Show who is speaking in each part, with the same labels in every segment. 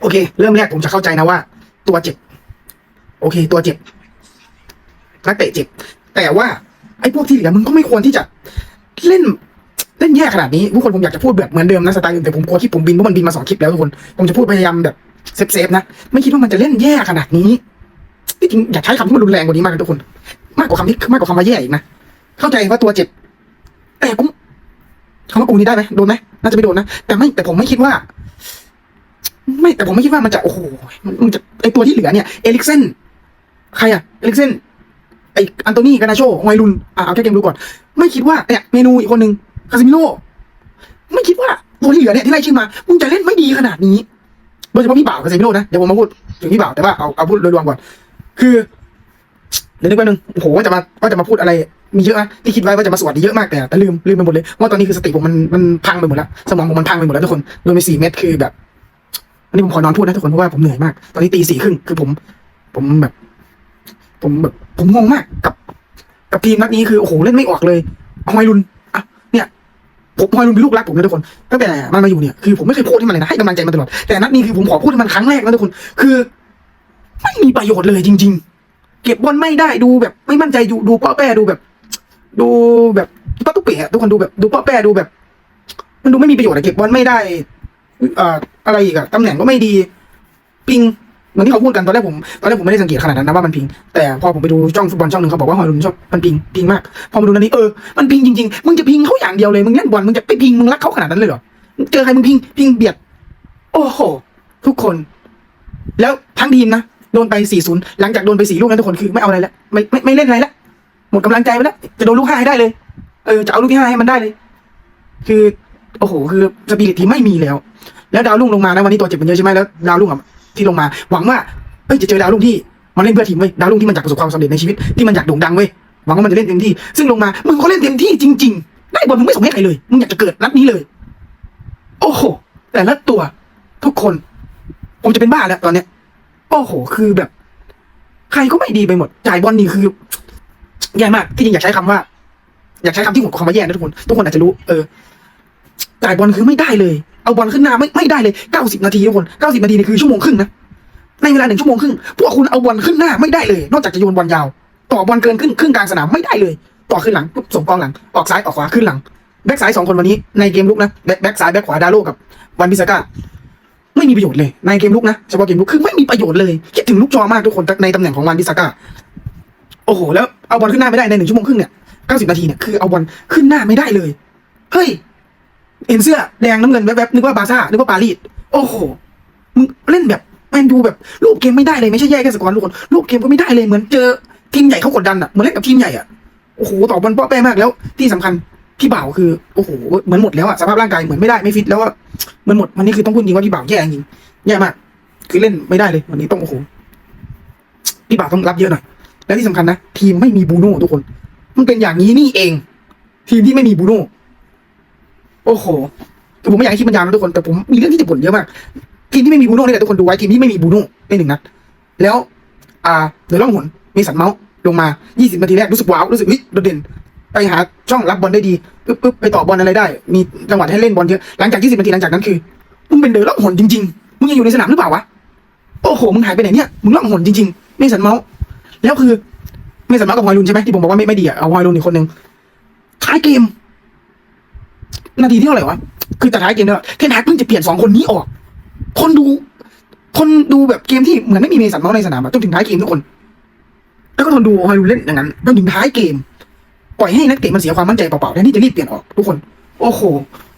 Speaker 1: โอเค เริ่มแรกผมจะเข้าใจนะว่า ตัวเจ็บ โอเค ตัวเจ็บนักเตะเจ็บ แต่ว่าไอ้พวกที่เหลือมึงก็ไม่ควรที่จะเล่นเล่นแย่ขนาดนี้ทุกคนผมอยากจะพูดแบบเหมือนเดิมนะสไตล์อื่นแต่ผมกลัวคลิปผมบินเพราะมันบินมาสองคลิปแล้วทุกคนผมจะพูดพยายามแบบเซฟๆนะไม่คิดว่ามันจะเล่นแย่ขนาดนี้ที่จริงอยากใช้คำที่มันรุนแรงกว่านี้มากเลยทุกคน มากกว่าคำที่มากกว่าคำว่าแย่อีกนะเข้าใจว่าตัวเจ็บแต่ผมคำว่ากูนี้ได้ไหมโดนไหมน่าจะไม่โดนนะแต่ไม่แต่ผมไม่คิดว่า ไม่แต่ผมไม่คิดว่ามันจะโอ้โหมันมันจะไอตัวที่เหลือเนี่ยเอลิกเซนใครอะเอลิกเซนไออันโตนี่กานาโชไวรุนอะเอาแค่เกมดูก่อน ไม่คิดว่าเนี่ยเมนูอีกคนหนึ่งคาซิมิโลไม่คิดว่าตัวที่เหลือเนี่ยที่ไล่ชื่อมามึงจะเล่นไม่ดีขนาดนี้โดยเฉพาะพี่บ่าวคาซิมิโลนะเดี๋ยวผมมาพูดถึงพี่บ่าวแต่ว่าเอาเอาพูดโดยรวมก่อน คือเดี๋ยวนึกแป๊บนึงโอ้โหว่าจะมาว่าจะมาพูดอะไรมีเยอะนะที่คิดไว้ว่าจะมาสวัสดีเยอะมากแต่แต่ลืมลืมไปหมดเลยว่าตอนนี้คือสติผมมันมันพังไปหมดแล้วสมองผมมันพังไปหมดแล้วทุกคนโดนไปสี่เม็ดคือแบบ อันนี้ผมขอนอนพูดนะทุกคนเพราะว่าผมเหนื่อยมาก ตอนนี้ตีสี่ครึ่งคือผม ผมแบบ ผมแบบ ผมงงมากกับ กับทีมนัดนี้คือโอ้โหเล่นไม่ออกเลยฮอยลุนอะเนี่ย ผมฮอยลุนเป็นลูกรักผมนะทุกคนตั้งแต่มันมาอยู่เนี่ยคือผมไม่เคยพูดให้มันเลยนะให้กำลังใจมันตลอดแต่นัดนี้คือผมขอพูดให้มันครั้งแรกนะทุกคน คือไม่มีประโยชน์เลยจริง ๆ เก็บบอลไม่ได้ดูแบบ ไม่มั่นใจดูดูเป้าแป้ดูแบบ ดูแบบป้าตุ๊กเป๋อะทุกคนดูแบบดูเป้าแป้ดูแบบ มันดูไม่มีประโยชน์อะเก็บบอลไม่ได้ เอ่ออะไรอีกอะตำแหน่งก็ไม่ดี ปิงเหมือนที่เขาพูดกันตอนแรกผมตอนแรกผมไม่ได้สังเกตขนาดนั้นนะว่ามันปิง แต่พอผมไปดูช่องฟุตบอลช่องหนึ่งเขาบอกว่าฮอยลุนชอบมันปิงปิงมาก พอมาดูนันนี้เออมันปิงจริงๆมึงจะพิงเขาอย่างเดียวเลยมึงเล่นบอลมึงจะไปพิงมึงรักเขาขนาดนั้นเลยเหรอเจอใครมึงพิงพิงเบียด โอ้โห ทุกคน แล้วทั้งทีมนะโดนไป4-0หลังจากโดนไป4ลูกนั้นทุกคนคือไม่เอาอะไรแล้วไม่ไม่ไม่เล่นอะไรแล้วหมดกำลังใจไปแล้วจะโดนลูกห้าให้ได้เลยเออจะเอาลูกที่ห้าให้มันได้เลย คือโอ้โหคือสปิริตทีมไม่มีแล้ว แล้วดาวรุ่งลงมานะวันนี้ตัวเจ็บมันเยอะใช่ไหมแล้วดาวรุ่งอะที่ลงมา หวังว่าเอ้ยจะเจอดาวรุ่งที่มันเล่นเพื่อทีมเว้ยดาวรุ่งที่มันอยากประสบความสำเร็จในชีวิตที่มันอยากโด่งดังเว้ยหวังว่ามันจะเล่นเต็มที่ ซึ่งลงมามึงก็เล่นเต็มที่จริง ๆ ได้บอลมึงไม่ส่งให้ใครเลยมึงอยากจะเกิดนัดนี้เลย โอ้โห แต่ละตัวทุกคน ผมจะเป็นบ้าแล้วตอนเนี้ย โอ้โห คือแบบ ใครก็ไม่ดีไปหมด จ่ายบอลนี่คือแย่มากที่จริงอยากใช้คำว่า อยากใช้คำที่ผมคำว่าแย่นะทุกคน ทุกคนอาจจะรู้เออ จ่ายบอลคือไม่ได้เลย เอาบอลขึ้นหน้าไม่ไม่ได้เลยเก้าสิบนาทีทุกคนเก้าสิบนาทีนี่คือชั่วโมงครึ่งนะในเวลาหนึ่งชั่วโมงครึ่งพวกคุณเอาบอลขึ้นหน้าไม่ได้เลย นอกจากจะโยนบอลยาว ต่อบอลเกินครึ่งครึ่งกลางสนามไม่ได้เลย ต่อขึ้นหลังส่งกองหลังออกซ้ายออกขวาขึ้นหลังแบ็กซ้ายสองคนวันนี้ในเกมลุกนะแบ็คแบ็กซ้ายแบ็กขวาดาโลกับวันบิสก้าไม่มีประโยชน์เลยในเกมลุกนะเฉพาะเกมลุกคือไม่มีประโยชน์เลยคิดถึงลูกจอมากทุกคนในตำแหน่งของวันบิสก้าโอ้โหแล้วเอาบอลขึ้นหน้าไม่ได้ในหนึ่งชั่วโมงครึ่งเนี่ยเก้าสิบนาทีเนี่ยคือเอาบอลขึ้นหน้าไม่ได้เลยเฮ้ย เห็นเสื้อแดงน้ำเงินแวบๆนึกว่าบาซ่านึกว่าปารีสโอ้โหมึงเล่นแบบแมนดูแบบรูปเกมไม่ได้เลยไม่ใช่แย่แค่สกอร์ทุกคนรูปเกมก็ไม่ได้เลยเหมือนเจอทีมใหญ่เขากดดันอะเหมือนเล่นกับทีมใหญ่อะโอ้โหต่อบอลเป้อแป้มากแล้ว ที่สำคัญพี่บ่าวคือโอ้โหเหมือนหมดแล้วอะสภาพร่างกายเหมือนไม่ได้ไม่ฟิตแล้วอะเหมันหมดวันนี้คือต้องพูดจริงว่าพี่บ่าวแย่จริงแย่มาก คือเล่นไม่ได้เลยวันนี้ต้องโอ้โหพี่บ่าวต้องรับเยอะหน่อยและที่สำคัญนะทีมไม่มีบูโน่ทุกคน มันเป็นอย่างนี้นี่เอง ทีมที่ไม่มีบูโน่ โอ้โหคือผมไม่อยากให้คลิปมันยาวนะทุกคนแต่ผมมีเรื่องที่จะบ่นเยอะมากทีมที่ไม่มีบูโน่นี่แหละทุกคนดูไว้ทีมที่ไม่มีบูโน่ในหนึ่งนัดแล้ว อ่าเดี๋ยวล่องหนมีสันเมาส์ลงมา 20 นาทีแรกรู้สึกว้าวรู้สึกเฮ้ยโดดเด่น ไปหาช่องรับบอลได้ดีปึ๊บปึ๊บไปต่อบอลอะไรได้ มีจังหวะให้เล่นบอลเยอะหลังจาก 20 นาทีหลังจากนั้นคือมึงเป็นเดือล่องหนจริงๆมึงยังอยู่ในสนามหรือเปล่าวะโอ้โหมึงหายไปไหนเนี่ยมึงล่องหนจริงๆเมสันเมาส์แล้วคือเมสันเมาส์กับฮอยลุนใช่ไหมที่ผมบอกว่าไม่ไม่ดีอะเอาฮอยลุนอีกคนนึงท้ายเกม นาทีที่เท่าไหร่วะ คือแต่ท้ายเกมเนี่ยเทนฮากเพิ่งจะเปลี่ยนสองคนนี้ออก คนดู คนดูแบบเกมที่เหมือนไม่มีเมสันเมาในสนามอะจนถึงท้ายเกมทุกคน แล้วก็ทนดูฮอยลุนเล่นอย่างนั้นจนถึงท้ายเกม ปล่อยให้นักเตะมันเสียความมั่นใจเปล่าๆแทนที่จะรีบเปลี่ยนออกทุกคน โอ้โห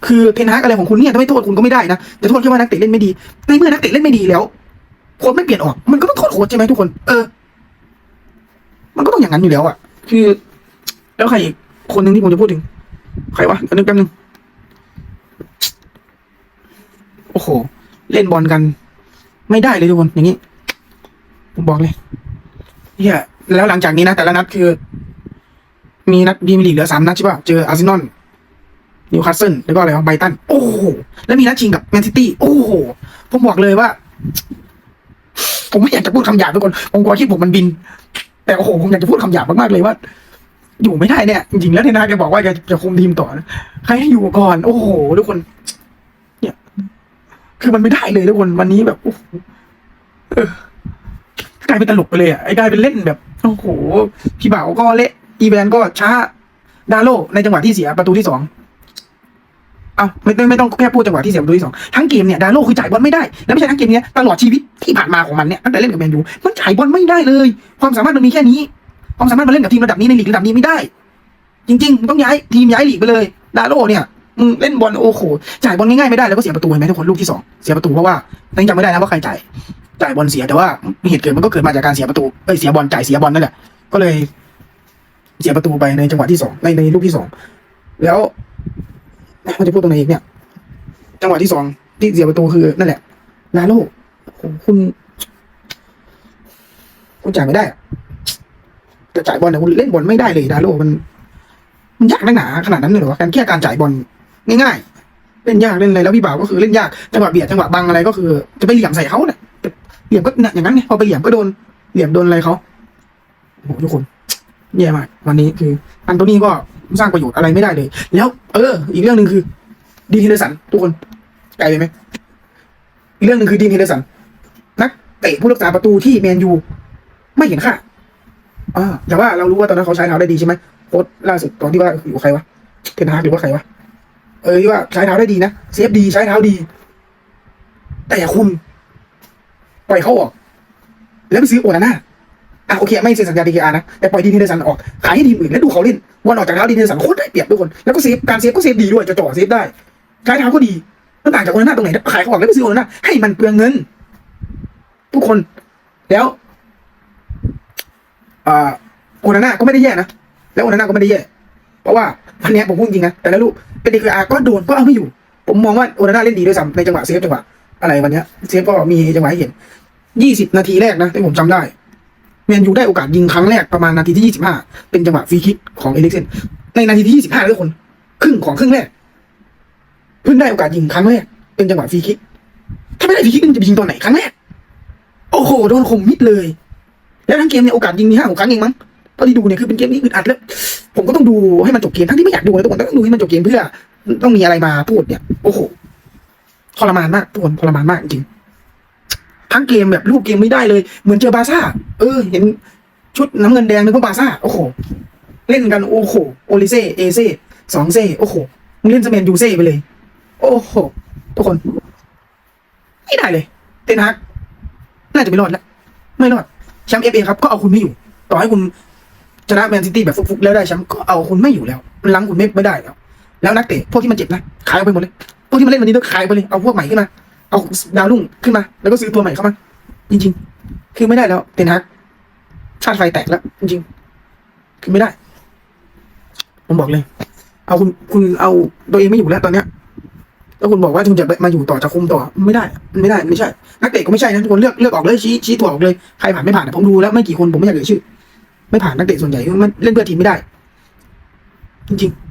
Speaker 1: คือเทนฮากอะไรของคุณเนี่ยถ้าไม่โทษคุณก็ไม่ได้นะจะโทษแค่ว่านักเตะเล่นไม่ดี ในเมื่อนักเตะเล่นไม่ดีแล้วโค้ชไม่เปลี่ยนออก มันก็ต้องโทษโค้ชใช่ไหมทุกคน เออ มันก็ต้องอย่างนั้นอยู่แล้วอะ คือ แล้วใครอีกคนหนึ่งที่ผมจะพูดถึง ใครวะอันนึงแป๊บนึง โอ้โห เล่นบอลกัน ไม่ได้เลยทุกคนอย่างนี้ ผมบอกเลยเฮียแล้วหลังจากนี้นะ แต่ละนัดคือ มีนัดพรีมียร์ลีกเหลือสามนัดใช่ป่ะ เจออาร์เซนอลนิวคาสเซิลแล้วก็อะไรวะไบตัน โอ้โห แล้วมีนัดชิงกับแมนซิตี้ โอ้โห ผมบอกเลยว่า ผมไม่อยากจะพูดคำหยาบทุกคน ผมกลัวที่ผมมันบิน แต่โอ้โห ผมอยากจะพูดคำหยาบมากๆเลยว่า อยู่ไม่ได้เนี่ยจริงๆแล้วเทนฮากแกบอกว่าแกจะคุมทีมต่อนะใครให้อยู่ก่อน โอ้โหทุกคน เนี่ย คือมันไม่ได้เลยทุกคนวันนี้แบบโอ้โหกลายเป็นตลกไปเลยอะไอ้กลายเป็นเล่นแบบโอ้โหพี่บ่าวก็เละอีแวนก็ช้าดาโลในจังหวะที่เสียประตูที่สองเอาไม่ไม่ไม่ต้องแค่พูดจังหวะที่เสียประตูที่สองทั้งเกมเนี่ยดาโลคือจ่ายบอลไม่ได้แล้วไม่ใช่ทั้งเกมเนี้ยตลอดชีวิตที่ผ่านมาของมันเนี่ยตั้งแต่เล่นกับแมนยูมันจ่ายบอลไม่ได้เลย ความสามารถมันมีแค่นี้ ความสามารถมาเล่นกับทีมระดับนี้ในลีกระดับนี้ไม่ได้ จริงๆ ต้องย้ายทีมย้ายลีกไปเลย ดาโลเนี่ยมึงเล่นบอลโอ้โหจ่ายบอลง่ายๆไม่ได้แล้วก็เสียประตูเห็นไหมทุกคนลูกที่สองเสียประตูเพราะว่ายังจำไม่ได้นะว่าใครจ่ายจ่ายบอลเสียแต่ว่าเหตุเกิดมันก็เกิดมาจากการเสียประตูเอ้ยเสียบอลจ่ายเสียบอลนั่นแหละก็เลย เสียประตูไปในจังหวะที่สองในในลูกที่สองแล้วมันจะพูดตรงไหนอีกเนี่ย จังหวะที่สองที่เสียประตูคือนั่นแหละดาโลคุณคุณจ่ายไม่ได้ อะจ่ายบอลเนี่ยคุณเล่นบอลไม่ได้เลยดาโลมัน มันยากนักหนาขนาดนั้นเลยเหรอการแค่การจ่ายบอลง่ายๆเล่นยากเล่นอะไรแล้วพี่บ่าวก็คือเล่นยากจังหวะเบียดจังหวะบังอะไรก็คือ จะไปเหลี่ยมใส่เขาเนี่ยเหลี่ยมก็เนี่ยอย่างนั้นเนี่ยพอไปเหลี่ยมก็โดนเหลี่ยมโดนอะไรเขาโอ้โหทุกคนแย่มากวันนี้คือ อันโตนี่ก็สร้างประโยชน์อะไรไม่ได้เลย แล้ว เออ อีกเรื่องหนึ่งคือ ดีนเฮเดสัน ทุกคนไกลไปไหมอีกเรื่องหนึ่งคือดีนเฮเดสันนักเตะผู้รักษาประตูที่แมนยู ไม่เห็นค่า อ่าแต่ว่าเรารู้ว่าตอนนั้นเขาใช้เท้าได้ดีใช่ไหมโค้ดล่าสุดตอนที่ว่าอยู่ใครวะเทนฮากหรือว่าใครวะเออที่ว่าใช้เท้าได้ดีนะเซฟดีใช้เท้าดี แต่คุณปล่อยเขาออก แล้วไปซื้อโอนาน่าอะโอเคไม่เซ็นสัญญาดีอาร์นะแต่ปล่อยดีนเฮนเดสันออกขายให้ทีมอื่นแล้วดูเขาเล่นวันออกจากเท้าดีนเฮนเดสันโคตรได้เปรียบทุกคนแล้วก็เซฟการเซฟก็เซฟดีด้วยจะจ่อเซฟได้ใช้เท้าก็ดีมันต่างจากโอนาน่าตรงไหนขายเขาออกแล้วไปซื้อโอนาน่าให้มันเปลืองเงิน ทุกคนแล้ว อ่าโอนาน่าก็ไม่ได้แย่นะแล้วโอนาน่าก็ไม่ได้แย่ เพราะว่าวันนี้ผมพูดจริงนะแต่ละลูกเป็นดีกอาก็โดนก็เอาไม่อยู่ ผมมองว่าโอนาน่าเล่นดีด้วยซ้ำในจังหวะเซฟจังหวะอะไรวันนี้เซฟก็มีจังหวะให้เห็นยี่สิบนาทีแรกนะที่ผมจำได้แมนยูได้โอกาสยิงครั้งแรกประมาณนาทีที่ยี่สิบห้าเป็นจังหวะฟรีคิกของเอลิกเซนในนาทีที่ยี่สิบห้าทุกคน ครึ่งของครึ่งแรกเพิ่งได้โอกาสยิงครั้งแรกเป็นจังหวะฟรีคิกถ้าไม่ได้ฟรีคิกมันจะไปยิงตอนไหนครั้งแรกโอ้โหโดนคมมิดเลย แล้วทั้งเกมเนี่ยโอกาสยิงมีห้าหกครั้งเองมั้งเท่าที่ดูเนี่ยคือเป็นเกมที่อึดอัดแล้ว ผมก็ต้องดูให้มันจบเกมทั้งที่ไม่อยากดูนะทุกคนแต่ต้องดูให้มันจบเกมเพื่อ ต้องมีอะไรมาพูดเนี่ยโอ้โหทรมานมากทุกคนทรมานมากจริงทั้งเกมแบบลูกเกมไม่ได้เลย เหมือนเจอบาซ่า เออ เห็นชุดน้ำเงินแดงนึกว่าบาซ่า โอ้โห เล่นกันโอ้โห โอลิเซ่เอเซ่สองเซ่โอ้โหมึงเล่นสเมนยูเซ่ไปเลย โอ้โห ทุกคน ไม่ได้เลยเทนฮัก น่าจะไม่รอดแล้ว ไม่รอด แชมป์เอฟเอครับก็เอาคุณไม่อยู่ ต่อให้คุณชนะแมนซิตี้แบบฟุกๆแล้วได้แชมป์ก็เอาคุณไม่อยู่แล้วมันล้างคุณไม่ไม่ได้แล้ว แล้วนักเตะพวกที่มันเจ็บนะขายออกไปหมดเลยพวกที่มาเล่นวันนี้ต้องขายไปเลยเอาพวกใหม่ขึ้นมาเอาดาวรุ่งขึ้นมาแล้วก็ซื้อตัวใหม่เข้ามาจริง ๆ คือไม่ได้แล้วเทนฮักชาติไฟแตกแล้ว จริงๆคือไม่ได้ ผมบอกเลย เอาคุณคุณเอาตัวเองไม่อยู่แล้วตอนเนี้ย แล้วคุณบอกว่าคุณจะมาอยู่ต่อจะคุมต่อไม่ได้มันไม่ได้ไม่ใช่ นักเตะก็ไม่ใช่นะทุกคนเลือกเลือกออกเลยชี้ชี้ตัวออกเลยใครผ่านไม่ผ่านผมดูแล้วไม่กี่คนผมไม่อยากเอ่ยชื่อ ไม่ผ่านนักเตะส่วนใหญ่มันเล่นเพื่อทีมไม่ได้ จริงๆ